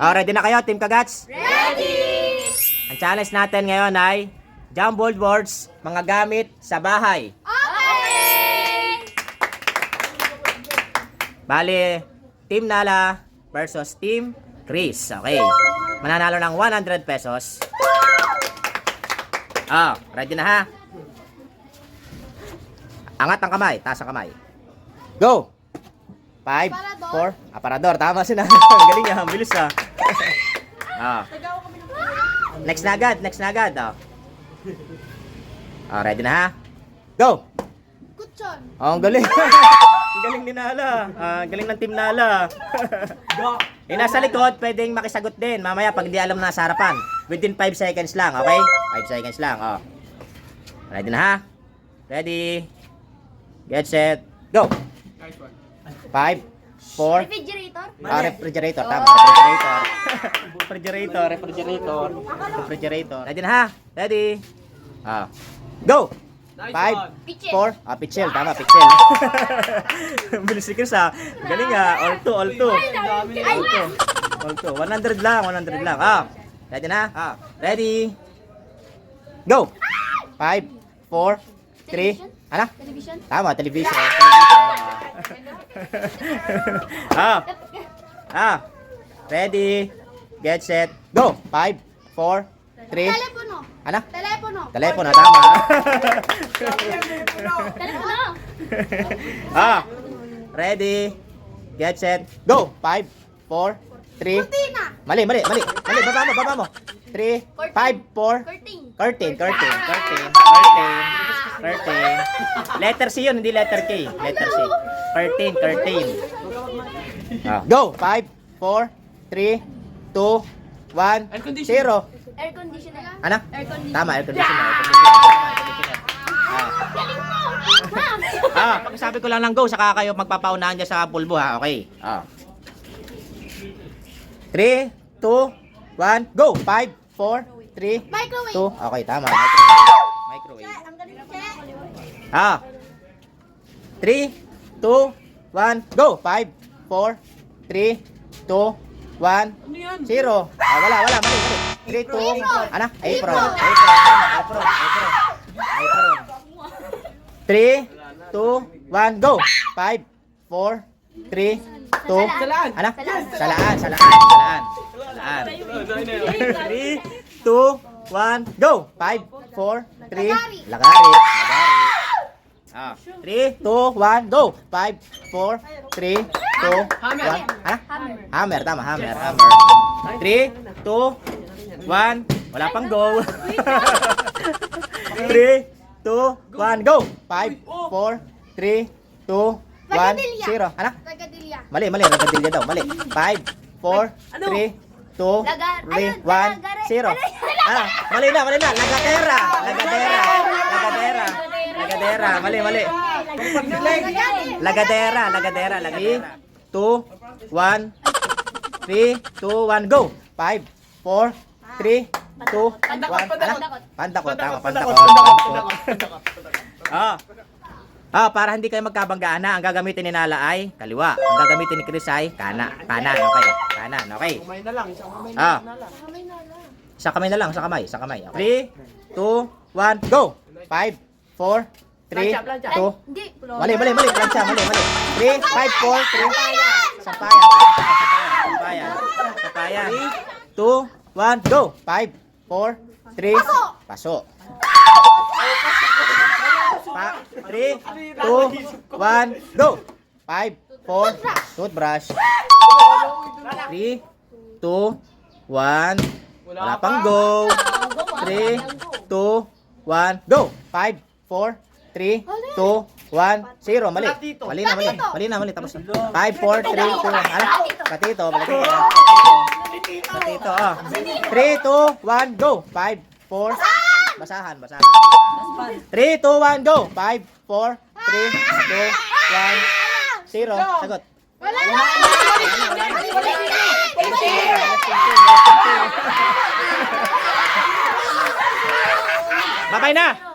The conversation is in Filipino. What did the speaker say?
Oh, ready na kayo, Team Kagats? Ready! Ang challenge natin ngayon ay jumbled words, mga gamit sa bahay. Okay! Bali, Team Nala versus Team Chris. Okay. Mananalo ng 100 pesos. Ah, ready na ha? Angat ang kamay, taas ang kamay. Go! 5, Aparador. 4, aparador. Tama si Nala. Galing niya, ang bilis ha. Ah. Next na agad, next na agad. Oh. Ah, ready na ha? Go! Kutsyon. Oh, ang galing. ang galing ni Nala. Ah, ang galing ng team Nala. Yung nasa likod, pwedeng makisagot din. Mamaya, pag di alam na sa harapan. Within 5 seconds lang, okay? 5 seconds lang, oh. Ready na ha? Ready? Get set, go! 5, 4, Refrigerator. ah, refrigerator, tama, refrigerator. refrigerator, refrigerator, refrigerator. Ready na ha? Ready? Ah. Go! 5, Pichel. 4, ah, pichel, tama, pichel. Bilis si Chris ha. Galing ha, all two, all two. Ay, All two, 100 lang, 100 lang. Ah, ready na? Ah, ready? Go! 5, 4, 3, ano? Television. Tama, television. ah. Ah. Ready. Get set. Go. 5, 4, 3. Telepono. Ano? Telepono. Telepono, tama. Telepono. ah. Ready. Get set. Go. 5, 4, 3. Kurtina. Mali, mali, mali. Mali, baba mo, baba mo. 3, 5, 4. Curtain. Curtain, curtain, curtain, curtain, curtain. Letter C yun, hindi letter K. Letter C. Curtain, curtain. Ah, go! 5, 4, 3, 2, 1, 0. Air conditioner. Ano? Air conditioner. Tama, air conditioner. Air conditioner. Ah. Ma'am. ah, pag sabi ko lang ng go, saka kayo magpapaunahan dyan sa pulbo ha. Okay. Ah. 3, 2, 1, go! 5, 4, 3, Microwave. 2. Okay, tama. Microwave. Microwave. Ang galing mo, Ah. 3, 2, 1, go! 5, 4, 3, 2, 1, 0. Ah, wala, wala, mali, mali. 3, 2, ano? Apron. Apron. Apron. Apron. Apron. 3, 2, 1, go! 5, 4, 3, 2, ano? Salaan, salaan, salaan. Salaan. 3, 2, 1, go! 5, 4, 3, lagari. Lagari. Ah, 3, 2, 1, go! 5, 4, 3, 2, 1, ano? Hammer. Tama, hammer, hammer. 3, 2, 1, wala pang go. 3, 2, 1, go! 5, 4, 3, 2, 1, Ragadilya. 0. Ano? Mali, mali, ragadilya daw, mali. 5, 4, 3, 2, Lagar- 3, ano, 1, lagare- 0. yun? Ah, mali na, mali na. Lagadera. Lagadera. Lagadera. Lagadera. Mali, mali. Lagadera, lagadera, lagi. 2, 1, 3, 2, 1, go. 5, 4, 3, 2, 1. Pandakot. Tama, pandakot. Pandakot. Ah. Ah, para hindi kayo magkabanggaan na, ang gagamitin ni Nala ay kaliwa. Ang gagamitin ni Chris ay kana, kanan, okay. Kanan, okay. Kamay na lang, isang Ah. na lang. Sa kamay na lang, sa kamay, sa kamay. 3, 2, 1, go! 5, 4, 3, Plancha, plancha. 2, Hindi. Mali, mali, mali. Plancha, mali, mali. 3, 5, 4, 3. Sampayan. Sampayan. Sampayan. 2, 1, go. 5, 4, 3. Paso. Pa 3, 2, 1, go. 5, 4, toothbrush. 3, 2, 1. Wala pang go. 3, 2, 1, go. 5, 4, 3, 2, 1, 0. Mali. Mali na, mali. Mali na, mali. Tapos 5, 4, 3, 2, 1. Ano? Patito. Balik ko. Patito, oh. 3, 2, 1, go. 5, 4. Basahan, basahan. 3, 2, 1, go. 5, 4, 3, 2, 1, 0. Sagot. Wala na. Babay na!